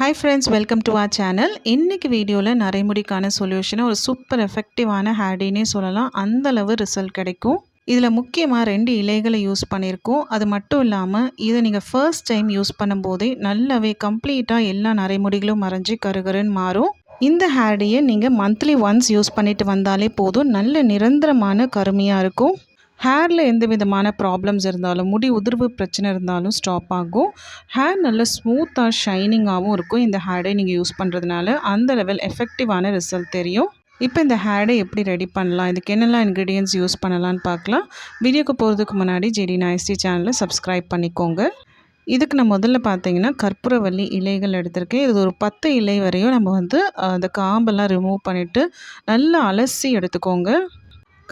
Hi friends welcome to our channel இன்றைக்கி வீடியோவில் நரைமுடிக்கான சொல்யூஷனை ஒரு சூப்பர் எஃபெக்டிவான ஹேடினே சொல்லலாம். அந்தளவு ரிசல்ட் கிடைக்கும். இதில் முக்கியமாக ரெண்டு இலைகளை யூஸ் பண்ணியிருக்கோம். அது மட்டும் இல்லாமல் இதை நீங்கள் ஃபர்ஸ்ட் டைம் யூஸ் பண்ணும்போதே நல்லாவே கம்ப்ளீட்டாக எல்லா நரைமுடிகளும் மறைஞ்சி கருகருன்னு மாறும். இந்த ஹேடியை நீங்கள் மந்த்லி ஒன்ஸ் யூஸ் பண்ணிட்டு வந்தாலே போதும். நல்ல நிரந்தரமான கருமையாக இருக்கும். ஹேரில் எந்த விதமான ப்ராப்ளம்ஸ் இருந்தாலும் முடி உதிர்வு பிரச்சனை இருந்தாலும் ஸ்டாப் ஆகும். ஹேர் நல்ல ஸ்மூத்தாக ஷைனிங்காகவும் இருக்கும். இந்த ஹேர்டை நீங்கள் யூஸ் பண்ணுறதுனால அந்த லெவல் எஃபெக்டிவான ரிசல்ட் தெரியும். இப்போ இந்த ஹேடை எப்படி ரெடி பண்ணலாம்? இதுக்கு என்னெல்லாம் இன்க்ரீடியன்ஸ் யூஸ் பண்ணலான்னு பார்க்கலாம். வீடியோக்கு போகிறதுக்கு முன்னாடி ஜெடி நாயஸ்டி சேனலை சப்ஸ்கிரைப் பண்ணிக்கோங்க. இதுக்கு நான் முதல்ல பார்த்தீங்கன்னா கற்பூரவல்லி இலைகள் எடுத்திருக்கேன். இது ஒரு பத்து இலை வரையும் நம்ம வந்து அந்த காம்பெல்லாம் ரிமூவ் பண்ணிவிட்டு நல்லா அலசி எடுத்துக்கோங்க.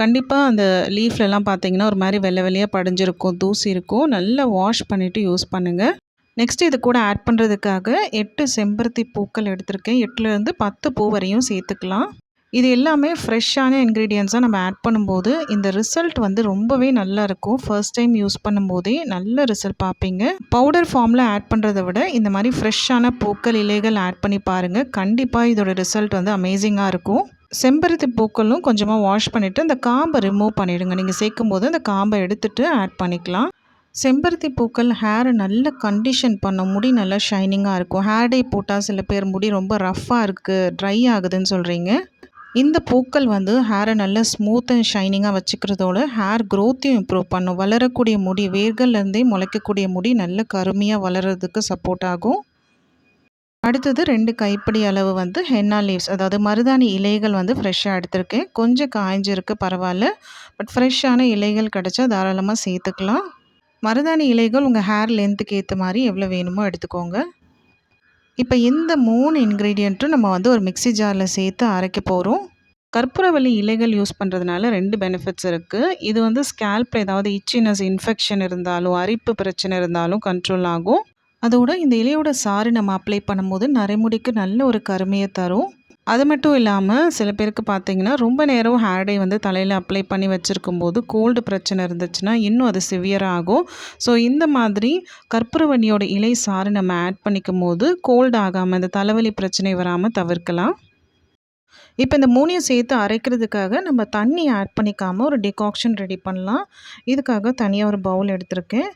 கண்டிப்பாக அந்த லீஃப்லலாம் பார்த்தீங்கன்னா ஒரு மாதிரி வெள்ளை வெள்ளையாக படிஞ்சிருக்கும் தூசி இருக்கும் நல்லா வாஷ் பண்ணிவிட்டு யூஸ் பண்ணுங்கள் நெக்ஸ்ட் இது கூட ஆட் பண்ணுறதுக்காக எட்டு செம்பருத்தி பூக்கள் எடுத்திருக்கேன். எட்டுலேருந்து பத்து பூ வரையும் சேர்த்துக்கலாம். இது எல்லாமே ஃப்ரெஷ்ஷான இன்க்ரீடியன்ஸாக நம்ம ஆட் பண்ணும்போது இந்த ரிசல்ட் வந்து ரொம்பவே நல்லா இருக்கும். ஃபர்ஸ்ட் டைம் யூஸ் பண்ணும்போதே நல்ல ரிசல்ட் பார்ப்பீங்க பவுடர் ஃபார்மில் ஆட் பண்ணுறதை விட இந்த மாதிரி ஃப்ரெஷ்ஷான பூக்கள் இலைகள் ஆட் பண்ணி பாருங்கள் கண்டிப்பாக இதோட ரிசல்ட் வந்து அமேசிங்காக இருக்கும். செம்பருத்தி பூக்களும் கொஞ்சமாக வாஷ் பண்ணிவிட்டு அந்த காம்பை ரிமூவ் பண்ணிவிடுங்க நீங்கள் சேர்க்கும் போது அந்த காம்பை எடுத்துகிட்டு ஆட் பண்ணிக்கலாம். செம்பருத்தி பூக்கள் ஹேரை நல்ல கண்டிஷன் பண்ணும் முடி நல்லா ஷைனிங்காக இருக்கும். ஹேர் டே போட்டால் சில பேர் முடி ரொம்ப ரஃப்பாக இருக்குது ட்ரை ஆகுதுன்னு சொல்கிறீங்க இந்த பூக்கள் வந்து ஹேரை நல்லா ஸ்மூத் அண்ட் ஷைனிங்காக வச்சுக்கிறதோட ஹேர் க்ரோத்தையும் இம்ப்ரூவ் பண்ணும். வளரக்கூடிய முடி வேர்கள்லேருந்தே முளைக்கக்கூடிய முடி நல்ல கருமையாக வளர்கிறதுக்கு சப்போர்ட் ஆகும். அடுத்தது ரெண்டு கைப்பிடி அளவு வந்து ஹென்னா லீவ்ஸ் அதாவது மருதாணி இலைகள் வந்து ஃப்ரெஷ்ஷாக எடுத்திருக்கேன். கொஞ்சம் காய்ஞ்சிருக்கு பரவாயில்ல. பட் ஃப்ரெஷ்ஷான இலைகள் கிடச்சா தாராளமாக சேர்த்துக்கலாம். மருதாணி இலைகள் உங்கள் ஹேர் லென்த்துக்கு ஏற்ற மாதிரி எவ்வளோ வேணுமோ எடுத்துக்கோங்க. இப்போ இந்த மூணு இன்க்ரீடியண்ட்டும் நம்ம வந்து ஒரு மிக்சி ஜாரில் சேர்த்து அரைக்க போகிறோம் கற்பூரவள்ளி இலைகள் யூஸ் பண்ணுறதுனால ரெண்டு பெனிஃபிட்ஸ் இருக்குது இது வந்து ஸ்கேல்ப் ஏதாவது இச்சினஸ் இன்ஃபெக்ஷன் இருந்தாலும் அரிப்பு பிரச்சனை இருந்தாலும் கண்ட்ரோல் ஆகும். அதோட இந்த இலையோட சாறு நம்ம அப்ளை பண்ணும்போது நரைமுடிக்கு நல்ல ஒரு கருமையை தரும். அது மட்டும் இல்லாமல் சில பேருக்கு பார்த்தீங்கன்னா ரொம்ப நேரம் ஹேர்டே வந்து தலையில் அப்ளை பண்ணி வச்சுருக்கும் போது கோல்டு பிரச்சனை இருந்துச்சுன்னா இன்னும் அது சிவியராக ஆகும். ஸோ இந்த மாதிரி கற்பூரவண்ணியோட இலை சாறு நம்ம ஆட் பண்ணிக்கும் போது கோல்டு ஆகாமல் இந்த தலைவலி பிரச்சனை வராமல் தவிர்க்கலாம். இப்போ இந்த மூணையும் சேர்த்து அரைக்கிறதுக்காக நம்ம தண்ணி ஆட் பண்ணிக்காமல் ஒரு டிகாக்ஷன் ரெடி பண்ணலாம். இதுக்காக தனியாக ஒரு பவுல் எடுத்திருக்கேன்.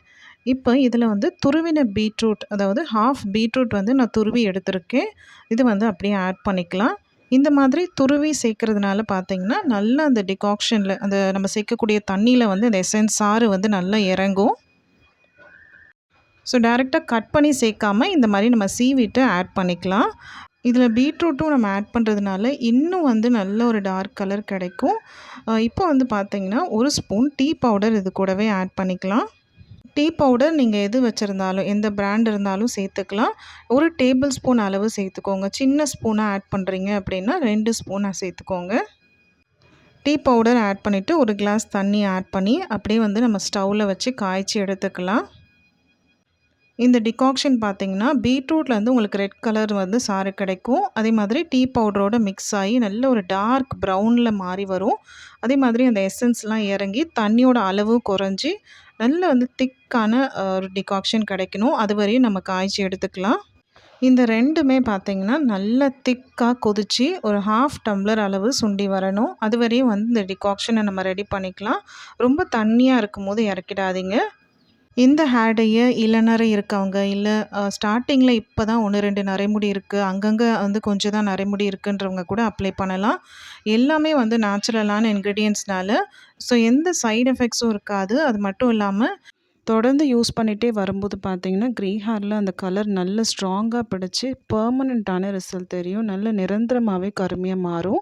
இப்போ இதில் வந்து துருவின பீட்ரூட் அதாவது ஹாஃப் பீட்ரூட் வந்து நான் துருவி எடுத்திருக்கேன். இது வந்து அப்படியே ஆட் பண்ணிக்கலாம். இந்த மாதிரி துருவி சேர்க்கறதுனால பார்த்தீங்கன்னா நல்லா அந்த டிகாக்ஷனில் அந்த நம்ம சேர்க்கக்கூடிய தண்ணியில் வந்து அந்த எசன்ஸ் சாறு வந்து நல்லா இறங்கும். ஸோ டேரெக்டாக கட் பண்ணி சேர்க்காம இந்த மாதிரி நம்ம சீவிட்டு ஆட் பண்ணிக்கலாம். இதில் பீட்ரூட்டும் நம்ம ஆட் பண்ணுறதுனால இன்னும் வந்து நல்ல ஒரு டார்க் கலர் கிடைக்கும். இப்போ வந்து பார்த்திங்கன்னா ஒரு ஸ்பூன் டீ பவுடர் இது கூடவே ஆட் பண்ணிக்கலாம். டீ பவுடர் நீங்கள் எது வச்சுருந்தாலும் எந்த பிராண்ட் இருந்தாலும் சேர்த்துக்கலாம். ஒரு டேபிள் ஸ்பூன் அளவு சேர்த்துக்கோங்க. சின்ன ஸ்பூனாக ஆட் பண்ணுறீங்க அப்படின்னா ரெண்டு ஸ்பூனாக சேர்த்துக்கோங்க. டீ பவுடர் ஆட் பண்ணிவிட்டு ஒரு கிளாஸ் தண்ணி ஆட் பண்ணி அப்படியே வந்து நம்ம ஸ்டவ்வில் வச்சு காய்ச்சி எடுத்துக்கலாம். இந்த டிகாக்ஷன் பார்த்தீங்கன்னா பீட்ரூட்டில் வந்து உங்களுக்கு ரெட் கலர் வந்து சாறு கிடைக்கும். அதே மாதிரி டீ பவுடரோட மிக்ஸ் ஆகி நல்ல ஒரு டார்க் ப்ரௌனில் மாறி வரும். அதே மாதிரி அந்த எசன்ஸ்லாம் இறங்கி தண்ணியோட அளவு குறைஞ்சி நல்ல வந்து திக்கான ஒரு டிகாக்ஷன் கிடைக்கணும். அது வரையும் நம்ம காய்ச்சி எடுத்துக்கலாம். இந்த ரெண்டுமே பார்த்திங்கன்னா நல்லா திக்காக கொதித்து ஒரு ஹாஃப் டம்ளர் அளவு சுண்டி வரணும். அது வரையும் வந்து இந்த டிகாக்ஷனை நம்ம ரெடி பண்ணிக்கலாம். ரொம்ப தண்ணியாக இருக்கும் போது இறக்கிடாதீங்க. இந்த ஹேர் டையை இளநரை இருக்கவங்க இல்லை ஸ்டார்டிங்கில் இப்போ தான் ஒன்று ரெண்டு நரைமுடி இருக்குது அங்கங்கே வந்து கொஞ்சம் தான் நரைமுடி இருக்குன்றவங்க கூட அப்ளை பண்ணலாம். எல்லாமே வந்து நேச்சுரலான இன்க்ரீடியன்ஸ்னால. ஸோ எந்த சைடு எஃபெக்ட்ஸும் இருக்காது. அது மட்டும் இல்லாமல் தொடர்ந்து யூஸ் பண்ணிகிட்டே வரும்போது பார்த்தீங்கன்னா க்ரே ஹேரில் அந்த கலர் நல்ல ஸ்ட்ராங்காக பிடிச்சி பர்மனெண்ட்டான ரிசல்ட் தெரியும். நல்ல நிரந்தரமாகவே கருமையாக மாறும்.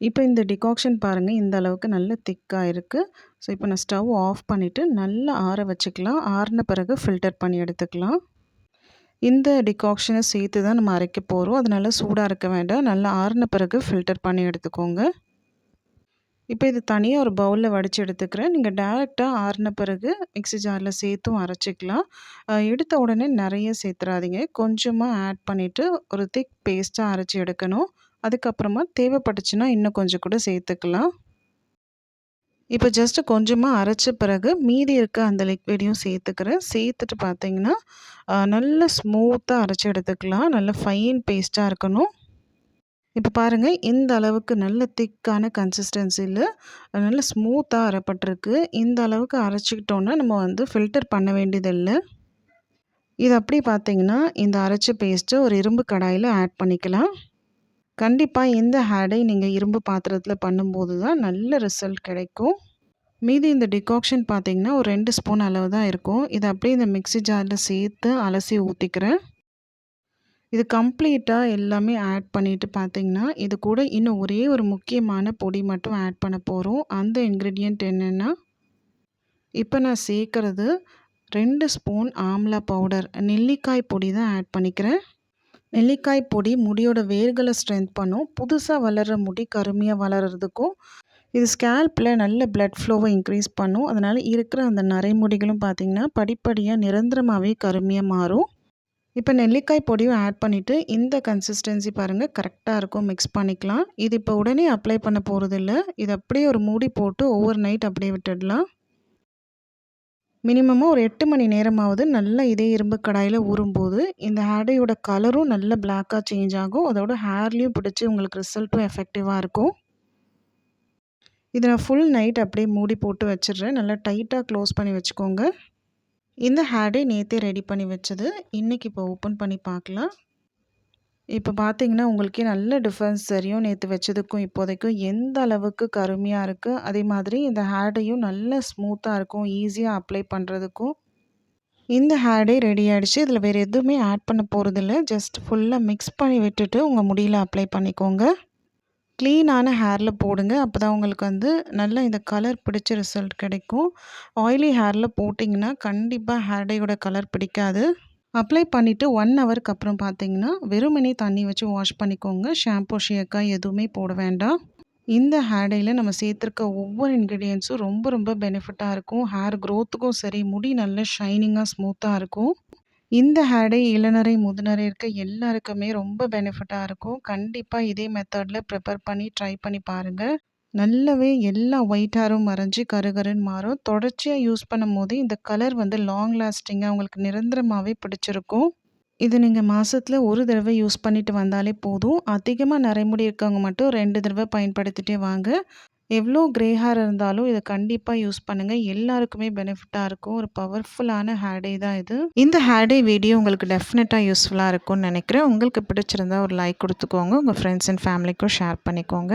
இப்போ இந்த டிகாக்ஷன் பாருங்கள் இந்த அளவுக்கு நல்ல திக்காக இருக்குது ஸோ இப்போ நான் ஸ்டவ் ஆஃப் பண்ணிவிட்டு நல்லா ஆற வச்சுக்கலாம். ஆறின பிறகு ஃபில்டர் பண்ணி எடுத்துக்கலாம். இந்த டிகாக்ஷனை சேர்த்து தான் நம்ம அரைக்க போகிறோம் அதனால் சூடாக இருக்க வேண்டாம். நல்லா ஆறின பிறகு ஃபில்டர் பண்ணி எடுத்துக்கோங்க. இப்போ இது தனியாக ஒரு பவுலில் வடித்து எடுத்துக்கிறேன். நீங்கள் டேரெக்டாக ஆறின பிறகு மிக்சி ஜாரில் சேர்த்தும் அரைச்சிக்கலாம். எடுத்த உடனே நிறைய சேர்த்துறாதீங்க. கொஞ்சமாக ஆட் பண்ணிவிட்டு ஒரு திக் பேஸ்ட்டாக அரைச்சி எடுக்கணும். அதுக்கப்புறமா தேவைப்பட்டுச்சுன்னா இன்னும் கொஞ்சம் கூட சேர்த்துக்கலாம். இப்போ ஜஸ்ட்டு கொஞ்சமாக அரைச்ச பிறகு மீதி இருக்க அந்த லிக்விடையும் சேர்த்துக்கிறேன். சேர்த்துட்டு பார்த்தீங்கன்னா நல்ல ஸ்மூத்தாக அரைச்சி எடுத்துக்கலாம். நல்ல ஃபைன் பேஸ்ட்டாக இருக்கணும். இப்போ பாருங்கள் இந்த அளவுக்கு நல்ல திக்கான கன்சிஸ்டன்சியில் நல்ல ஸ்மூத்தாக அரைப்பட்டிருக்கு. இந்த அளவுக்கு அரைச்சிக்கிட்டோன்னா நம்ம வந்து ஃபில்டர் பண்ண வேண்டியதில்லை. இது அப்படி பார்த்தீங்கன்னா இந்த அரைச்ச பேஸ்ட்டு ஒரு இரும்பு கடாயில் ஆட் பண்ணிக்கலாம். கண்டிப்பாக இந்த ஹேடை நீங்கள் இரும்பு பாத்திரத்தில் பண்ணும்போது தான் நல்ல ரிசல்ட் கிடைக்கும். மீதி இந்த டிகாக்ஷன் பார்த்தீங்கன்னா ஒரு ரெண்டு ஸ்பூன் அளவு தான் இருக்கும். இதை அப்படியே இந்த மிக்ஸி ஜாரில் சேர்த்து அலசி ஊற்றிக்கிறேன் இது கம்ப்ளீட்டாக எல்லாமே ஆட் பண்ணிவிட்டு பார்த்தீங்கன்னா இது கூட இன்னும் ஒரே ஒரு முக்கியமான பொடி மட்டும் ஆட் பண்ண போகிறோம் அந்த இன்க்ரீடியண்ட் என்னென்னா இப்போ நான் சேர்க்குறது ரெண்டு ஸ்பூன் ஆம்லா பவுடர். நெல்லிக்காய் பொடி தான் ஆட் பண்ணிக்கிறேன். நெல்லிக்காய் பொடி முடியோட வேர்களை ஸ்ட்ரென்த் பண்ணும். புதுசாக வளர்கிற முடி கருமையாக வளர்கிறதுக்கும் இது ஸ்கேல்பில் நல்ல பிளட் ஃப்ளோவை இன்க்ரீஸ் பண்ணும். அதனால் இருக்கிற அந்த நரைமுடிகளும் பார்த்திங்கன்னா படிப்படியாக நிரந்தரமாகவே கருமையாக மாறும். இப்போ நெல்லிக்காய் பொடியும் ஆட் பண்ணிவிட்டு இந்த கன்சிஸ்டன்சி பாருங்கள் கரெக்டாக இருக்கும். மிக்ஸ் பண்ணிக்கலாம். இது இப்போ உடனே அப்ளை பண்ண போகிறதில்ல இது அப்படியே ஒரு மூடி போட்டு ஒவ்வொரு நைட் அப்படியே விட்டுடலாம். மினிமமாக ஒரு எட்டு மணி நேரமாவது நல்லா இதே இரும்பு கடாயில் ஊறும்போது இந்த ஹேடையோட கலரும் நல்ல பிளாக்காக சேஞ்ச் ஆகும். அதோட ஹேர்லேயும் பிடிச்சி உங்களுக்கு ரிசல்ட்டும் எஃபெக்டிவாக இருக்கும். இதை நான் ஃபுல் நைட் அப்படியே மூடி போட்டு வச்சிடுறேன். நல்லா டைட்டாக க்ளோஸ் பண்ணி வச்சுக்கோங்க. இந்த ஹேடை நேற்றே ரெடி பண்ணி வச்சது. இன்றைக்கி இப்போ ஓப்பன் பண்ணி பார்க்கலாம். இப்போ பார்த்தீங்கன்னா உங்களுக்கே நல்ல டிஃப்ரென்ஸ் தெரியும். நேற்று வச்சதுக்கும் இப்போதைக்கும் எந்த அளவுக்கு கருமையாக இருக்குது அதே மாதிரி இந்த ஹேடையும் நல்ல ஸ்மூத்தாக இருக்கும் ஈஸியாக அப்ளை பண்ணுறதுக்கும் இந்த ஹேடே ரெடி ஆகிடுச்சு இதில் வேறு எதுவுமே ஆட் பண்ண போகிறதில்ல ஜஸ்ட் ஃபுல்லாக மிக்ஸ் பண்ணி விட்டுட்டு உங்கள் முடியில் அப்ளை பண்ணிக்கோங்க. க்ளீனான ஹேரில் போடுங்க. அப்போ தான் உங்களுக்கு வந்து நல்ல இந்த கலர் பிடிச்ச ரிசல்ட் கிடைக்கும். ஆயிலி ஹேரில் போட்டிங்கன்னா கண்டிப்பாக ஹேர்டையோட கலர் பிடிக்காது. அப்ளை பண்ணிவிட்டு ஒன் ஹவருக்கு அப்புறம் பார்த்தீங்கன்னா வெறுமனே தண்ணி வச்சு வாஷ் பண்ணிக்கோங்க. ஷாம்பு ஷியக்காய் எதுவுமே போட வேண்டாம். இந்த ஹேடையில் நம்ம சேர்த்துருக்க ஒவ்வொரு இன்க்ரீடியன்ஸும் ரொம்ப ரொம்ப பெனிஃபிட்டாக இருக்கும். ஹேர் க்ரோத்துக்கும் சரி முடி நல்ல ஷைனிங்காக ஸ்மூத்தாக இருக்கும். இந்த ஹேடை இளநரை முதுநரை இருக்க எல்லாருக்குமே ரொம்ப பெனிஃபிட்டாக இருக்கும். கண்டிப்பாக இதே மெத்தடில் ப்ரிப்பேர் பண்ணி ட்ரை பண்ணி பாருங்கள் நல்லாவே எல்லா ஒயிட் ஹேரும் மறைஞ்சி கருகருன்னு மாறும். தொடர்ச்சியாக யூஸ் பண்ணும் போது இந்த கலர் வந்து லாங் லாஸ்டிங்காக உங்களுக்கு நிரந்தரமாகவே பிடிச்சிருக்கும். இது நீங்கள் மாதத்தில் ஒரு தடவை யூஸ் பண்ணிட்டு வந்தாலே போதும். அதிகமாக நரைமுடி இருக்கவங்க மட்டும் ரெண்டு தடவை பயன்படுத்திட்டே வாங்க. எவ்வளோ க்ரே ஹேர் இருந்தாலும் இதை கண்டிப்பாக யூஸ் பண்ணுங்கள் எல்லாருக்குமே பெனிஃபிட்டாக இருக்கும். ஒரு பவர்ஃபுல்லான ஹேடே தான் இது. இந்த ஹேடே வீடியோ உங்களுக்கு டெஃபினட்டாக யூஸ்ஃபுல்லாக இருக்கும்னு நினைக்கிறேன். உங்களுக்கு பிடிச்சிருந்தா ஒரு லைக் கொடுத்துக்கோங்க. உங்கள் ஃப்ரெண்ட்ஸ் அண்ட் ஃபேமிலிக்கும் ஷேர் பண்ணிக்கோங்க.